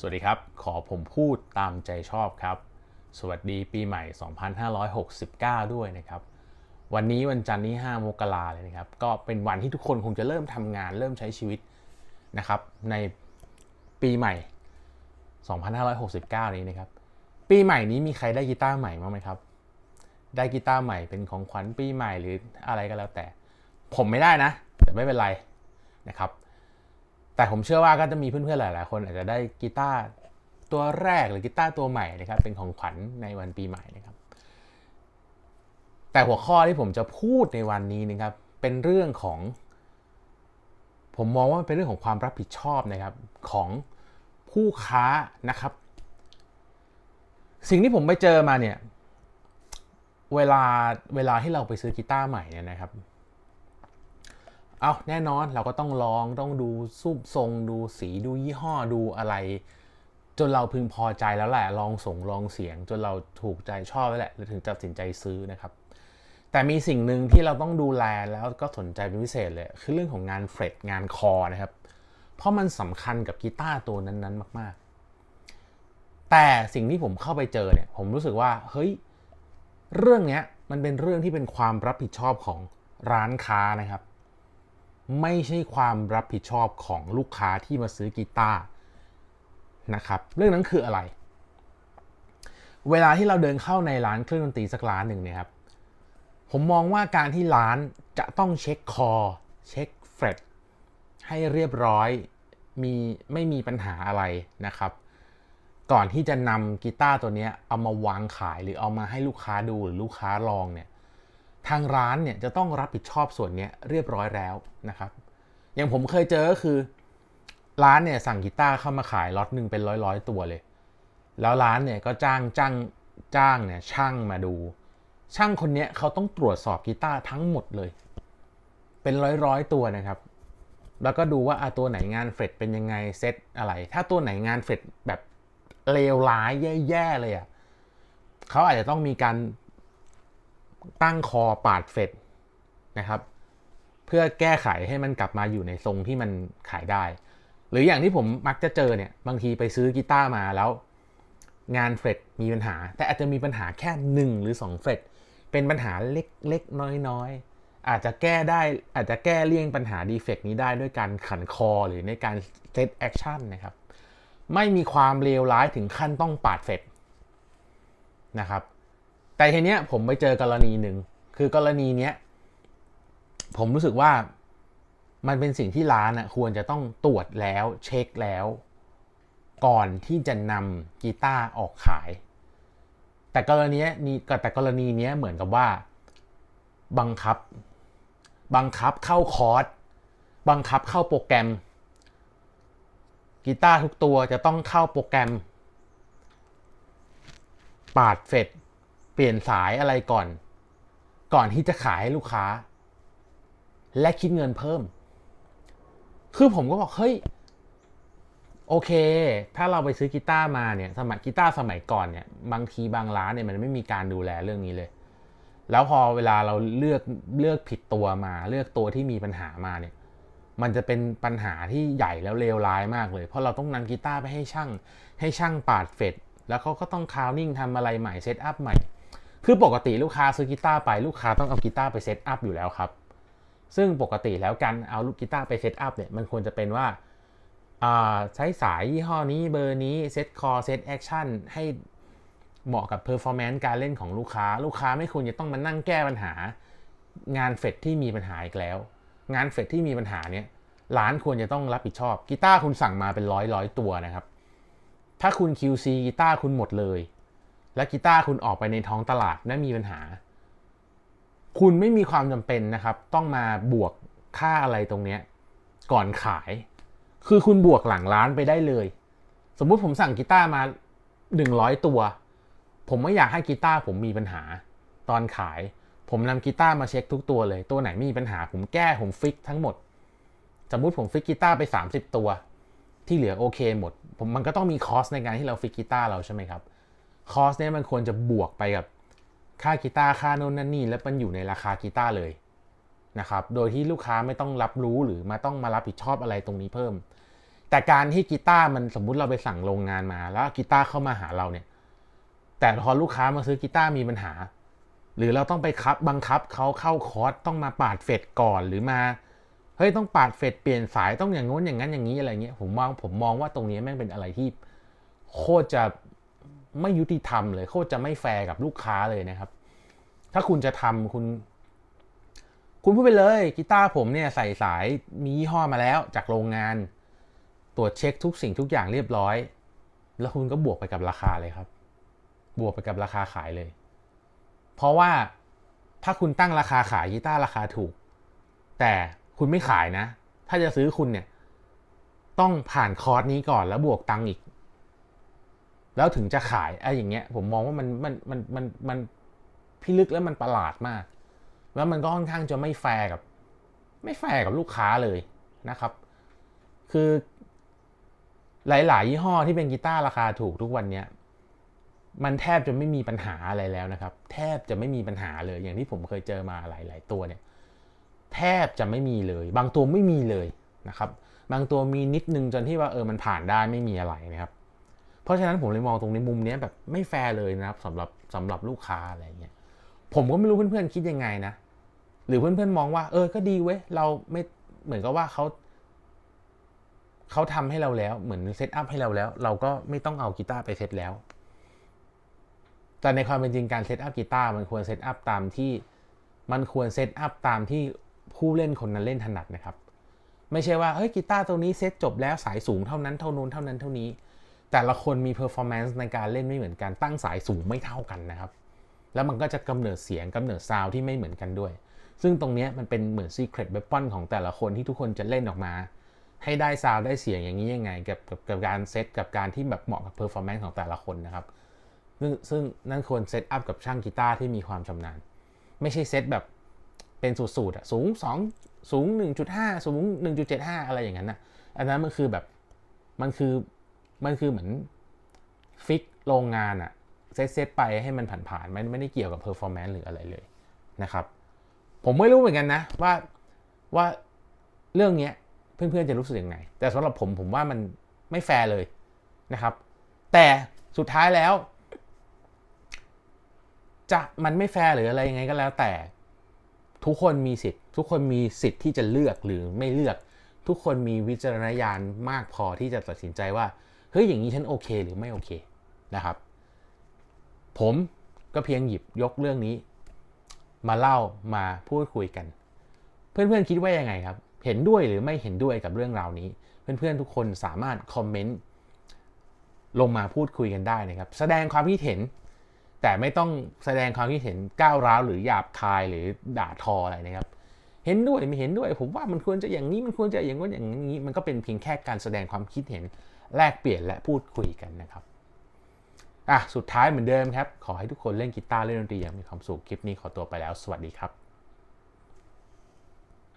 สวัสดีครับ ขอผมพูดตามใจชอบครับ สวัสดีปีใหม่ 2569 ด้วยนะครับ วันนี้วันจันทร์ที่5มกราเลยนะครับ ก็เป็นวันที่ทุกคนคงจะเริ่มทำงานเริ่มใช้ชีวิตนะครับ ในปีใหม่ 2569 นี้นะครับ ปีใหม่นี้มีใครได้กีตาร์ใหม่บ้างไหมครับ ได้กีตาร์ใหม่เป็นของขวัญปีใหม่หรืออะไรก็แล้วแต่ ผมไม่ได้นะ แต่ไม่เป็นไรนะครับ แต่ผมเชื่อว่าก็จะมีเพื่อนๆหลาย ๆ คนอาจจะได้กีตาร์ตัวแรกหรือกีตาร์ตัวใหม่นะครับเป็นของขวัญในวันปีใหม่นะครับ แต่หัวข้อที่ผมจะพูดในวันนี้นะครับ เป็นเรื่องของ ผมมองว่าเป็นเรื่องของความรับผิดชอบนะครับของผู้ค้านะครับ สิ่งที่ผมไปเจอมาเนี่ยเวลาเวลาที่เราไปซื้อกีตาร์ใหม่เนี่ยนะครับ เอาแน่นอนเราก็ต้องลองต้องดูรูปทรง ดูสีดูยี่ห้อดูอะไร จนเราพึงพอใจแล้วแหละลองส่งลองเสียง จนเราถูกใจชอบแล้วแหละถึงจะตัดสินใจซื้อนะครับ แต่มีสิ่งหนึ่งที่เราต้องดูแลแล้วก็สนใจเป็นพิเศษเลย คือเรื่องของงานเฟรตงานคอนะครับ เพราะมันสำคัญกับกีตาร์ตัวนั้นๆ มาก ๆ แต่สิ่งที่ผมเข้าไปเจอเนี่ยผมรู้สึกว่าเฮ้ยเรื่องเนี้ยมันเป็นเรื่องที่เป็นความรับผิดชอบของร้านค้านะครับ ไม่ใช่ความรับผิดชอบของลูกค้าที่มาซื้อกีตาร์นะครับ เรื่องนั้นคืออะไร เวลาที่เราเดินเข้าในร้านเครื่องดนตรีสักร้านหนึ่งเนี่ยครับ ผมมองว่าการที่ร้านจะต้องเช็คคอ เช็คเฟรตให้เรียบร้อยมีไม่มีปัญหาอะไรนะครับ ก่อนที่จะนำกีตาร์ตัวนี้เอามาวางขายหรือเอามาให้ลูกค้าดูหรือลูกค้าลองเนี่ย ทางร้านเนี่ยจะต้องรับผิดชอบส่วนนี้เรียบร้อยแล้วนะครับ อย่างผมเคยเจอก็คือ ร้านเนี่ยสั่งกีตาร์เข้ามาขายล็อตหนึ่งเป็นร้อยร้อยๆตัวเลย แล้วร้านเนี่ยก็จ้างจ้างจ้างเนี่ยช่างมาดู ช่างคนเนี้ยเขาต้องตรวจสอบกีตาร์ทั้งหมดเลย เป็นร้อยร้อยๆตัวนะครับ แล้วก็ดูว่าอะตัวไหนงานเฟรตเป็นยังไงเซตอะไร ถ้าตัวไหนงานเฟรตแบบเลวร้ายแย่ๆเลยอะเขาอาจจะต้องมีการ ตั้งคอปาดเฟดนะครับ เพื่อแก้ไขให้มันกลับมาอยู่ในทรงที่มันขายได้ หรืออย่างที่ผมมักจะเจอเนี่ยบางทีไปซื้อกีตาร์มาแล้ว งานเฟดมีปัญหา แต่อาจจะมีปัญหาแค่ 1 หรือ2เฟดเป็นปัญหาเล็กๆน้อยๆอาจจะแก้ได้อาจจะแก้เลี่ยงปัญหาดีเฟกนี้ได้ด้วยการขันคอหรือในการเซตแอคชั่นนะครับไม่มีความเลวร้ายถึงขั้นต้องปาดเฟดนะครับ แต่ทีเนี้ยผมไปเจอกรณีหนึ่งคือกรณีเนี้ยผมรู้สึกว่ามันเป็นสิ่งที่ร้านอะควรจะต้องตรวจแล้วเช็คแล้ว ก่อนที่จะนำกีตาร์ออกขาย แต่กรณีนี้แต่กรณีเนี้ยเหมือนกับว่า บังคับ บังคับเข้าคอร์สบังคับเข้าโปรแกรมกีตาร์ทุกตัวจะต้องเข้าโปรแกรม ปาดเฟด เปลี่ยนสายอะไรก่อน ก่อนที่จะขายให้ลูกค้า และคิดเงินเพิ่ม คือผมก็บอกเฮ้ยโอเค ถ้าเราไปซื้อกีตาร์มาเนี่ยสมัยกีตาร์สมัยก่อนเนี่ยบางทีบางร้านเนี่ยมันไม่มีการดูแลเรื่องนี้เลย แล้วพอเวลาเราเลือกเลือกผิดตัวมา เลือกตัวที่มีปัญหามาเนี่ย มันจะเป็นปัญหาที่ใหญ่แล้วเลวร้ายมากเลย เพราะเราต้องนำกีตาร์ไปให้ช่าง ให้ช่างปาดเฟดแล้วเขาก็ต้องคาวนิ่งทำอะไรใหม่เซตอัพใหม่ คือปกติลูกค้าซื้อกีตาร์ไปลูกค้าต้องเอากีตาร์ไปเซตอัพอยู่แล้วครับ ซึ่งปกติแล้วการเอาลูกกีตาร์ไปเซตอัพเนี่ยมันควรจะเป็นว่าาใช้สายยี่ห้อนี้เบอร์นี้เซตคอเซตแอคชั่นให้เหมาะกับเพอร์ฟอร์แมนซ์การเล่นของลูกค้า ลูกค้าไม่ควรจะต้องมานั่งแก้ปัญหา งานเฟดที่มีปัญหาอีกแล้ว งานเฟดที่มีปัญหาเนี่ยร้านควรจะต้องรับผิดชอบกีตาร์คุณสั่งมาเป็นร้อยร้อยตัวนะครับ ถ้าคุณ QC กีตาร์คุณหมดเลย และกีตาร์คุณออกไปในท้องตลาดและมีปัญหา คุณไม่มีความจำเป็นนะครับ ต้องมาบวกค่าอะไรตรงเนี้ยก่อนขาย คือคุณบวกหลังร้านไปได้เลย สมมุติผมสั่งกีตาร์มา 100 ตัว ผมไม่อยากให้กีตาร์ผมมีปัญหา ตอนขาย ผมนำกีตาร์มาเช็คทุกตัวเลย ตัวไหนมีปัญหา ผมแก้ผมฟิกทั้งหมด สมมุติผมฟิกกีตาร์ไป 30 ตัว ที่เหลือโอเคหมด ผมมันก็ต้องมีคอสในการที่เราฟิกกีตาร์เราใช่ไหมครับ คอสเนี่ยมันควรจะบวกไปกับค่ากีตาร์ค่าโน่นนั่นนี่ แล้วมันอยู่ในราคากีตาร์เลยนะครับ โดยที่ลูกค้าไม่ต้องรับรู้หรือมาต้องมารับผิดชอบอะไรตรงนี้เพิ่ม แต่การที่กีตาร์มันสมมุติเราไปสั่งโรงงานมา แล้วกีตาร์เข้ามาหาเราเนี่ย แต่พอลูกค้ามาซื้อกีตาร์มีปัญหา หรือเราต้องไปคับบังคับเขาเข้าคอร์สต้องมาปาดเฟดก่อนหรือมาเฮ้ยต้องปาดเฟดเปลี่ยนสายต้องอย่างงู้นอย่างนั้นอย่างนี้อะไรเงี้ยผมมองผมมองว่าตรงนี้แม่งเป็นอะไรที่โคตรจะ ไม่ยุติธรรมเลยโคตรจะไม่แฟร์กับลูกค้าเลยนะครับ ถ้าคุณจะทำคุณ คุณพูดไปเลยกีตาร์ผมเนี่ยใส่สายมียี่ห้อมาแล้วจากโรงงาน ตรวจเช็คทุกสิ่งทุกอย่างเรียบร้อย แล้วคุณก็บวกไปกับราคาเลยครับ บวกไปกับราคาขายเลย เพราะว่าถ้าคุณตั้งราคาขายกีตาร์ราคาถูก แต่คุณไม่ขายนะ ถ้าจะซื้อคุณเนี่ย ต้องผ่านคอร์สนี้ก่อนแล้วบวกตังค์อีก แล้วถึงจะขายไอ้อย่างเงี้ยผมมองว่ามันมันมันมันมันพิลึกแล้วมันประหลาดมาก แล้วมันก็ค่อนข้างจะไม่แฟร์กับ ไม่แฟร์กับลูกค้าเลยนะครับ คือหลาย ๆ ยี่ห้อที่เป็นกีตาร์ราคาถูกทุกวันเนี้ยมันแทบจะไม่มีปัญหาอะไรแล้วนะครับ แทบจะไม่มีปัญหาเลย อย่างที่ผมเคยเจอมาหลาย ๆ ตัวเนี่ยแทบจะไม่มีเลย บางตัวไม่มีเลยนะครับ บางตัวมีนิดนึงจนที่ว่าเออมันผ่านได้ไม่มีอะไรนะครับ เพราะฉะนั้นผมเลยมองตรงในมุมนี้แบบไม่แฟร์เลยนะครับสำหรับสำหรับลูกค้าอะไรเงี้ยผมก็ไม่รู้เพื่อนๆคิดยังไงนะ หรือเพื่อนๆมองว่า เออก็ดีเว้ยเราไม่เหมือนกับว่าเขาเขาทำให้เราแล้วเหมือนเซตอัพให้เราแล้ว เราก็ไม่ต้องเอากีตาร์ไปเซตแล้วแต่ในความเป็นจริงการเซตอัพกีตาร์มันควรเซตอัพตามที่มันควรเซตอัพตามที่ผู้เล่นคนนั้นเล่นถนัดนะครับ ไม่ใช่ว่าเฮ้ยกีตาร์ตัวนี้เซตจบแล้วสายสูงเท่านั้นเท่านู้นเท่านั้นเท่านี้ แต่ละคนมีเพอร์ฟอร์แมนซ์ในการเล่นไม่เหมือนกันตั้งสายสูงไม่เท่ากันนะครับ แล้วมันก็จะกำเนิดเสียงกำเนิดซาวที่ไม่เหมือนกันด้วย ซึ่งตรงนี้มันเป็นเหมือนซีเครตเ e ปอนของแต่ละคนที่ทุกคนจะเล่นออกมา ให้ได้ซาวได้เสียงอย่างนี้ยังไง กับกับกับการเซตกับการที่แบบเหมาะกับเพอร์ฟอร์แมนซ์ของแต่ละคนนะครับซึ่งซึ่งนั่นควรเซตอัพกับช่างกีตาร์ที่มีความชำนาญ ไม่ใช่เซตแบบเป็นสูตรๆอะสูง 2 สูง 1.5 สูง 1.75 อะไรอย่างนั้นนะอันนั้นมันคือแบบมันคือ มันคือเหมือนฟิกโรงงานอะเซตเซตไปให้มันผ่านๆไม่ไม่ได้เกี่ยวกับเพอร์ฟอร์แมนซ์หรืออะไรเลยนะครับ ผมไม่รู้เหมือนกันนะว่าว่าเรื่องเนี้ยเพื่อนๆจะรู้สึกยังไง แต่สำหรับผมผมว่ามันไม่แฟร์เลยนะครับ แต่สุดท้ายแล้ว จะมันไม่แฟร์หรืออะไรยังไงก็แล้วแต่ทุกคนมีสิทธิ์ ทุกคนมีสิทธิ์ที่จะเลือกหรือไม่เลือก ทุกคนมีวิจารณญาณมากพอที่จะตัดสินใจว่า เฮ้ยอย่างนี้ฉันโอเคหรือไม่โอเคนะครับ ผมก็เพียงหยิบยกเรื่องนี้ มาเล่ามาพูดคุยกัน เพื่อนๆคิดว่ายังไงครับ เห็นด้วยหรือไม่เห็นด้วยกับเรื่องราวนี้ เพื่อนๆทุกคนสามารถคอมเมนต์ลงมาพูดคุยกันได้นะครับ แสดงความคิดเห็น แต่ไม่ต้องแสดงความคิดเห็นก้าวร้าวหรือหยาบคายหรือด่าทออะไรนะครับ เห็นด้วยไม่เห็นด้วย ผมว่ามันควรจะอย่างนี้มันควรจะอย่างนู้นอย่างนี้มันก็เป็นเพียงแค่การแสดงความคิดเห็น แลกเปลี่ยนและพูดคุยกันนะครับอะสุดท้ายเหมือนเดิมครับ ขอให้ทุกคนเล่นกีตาร์เล่นดนตรีอย่างมีความสุขคลิปนี้ขอตัวไปแล้ว สวัสดีครับ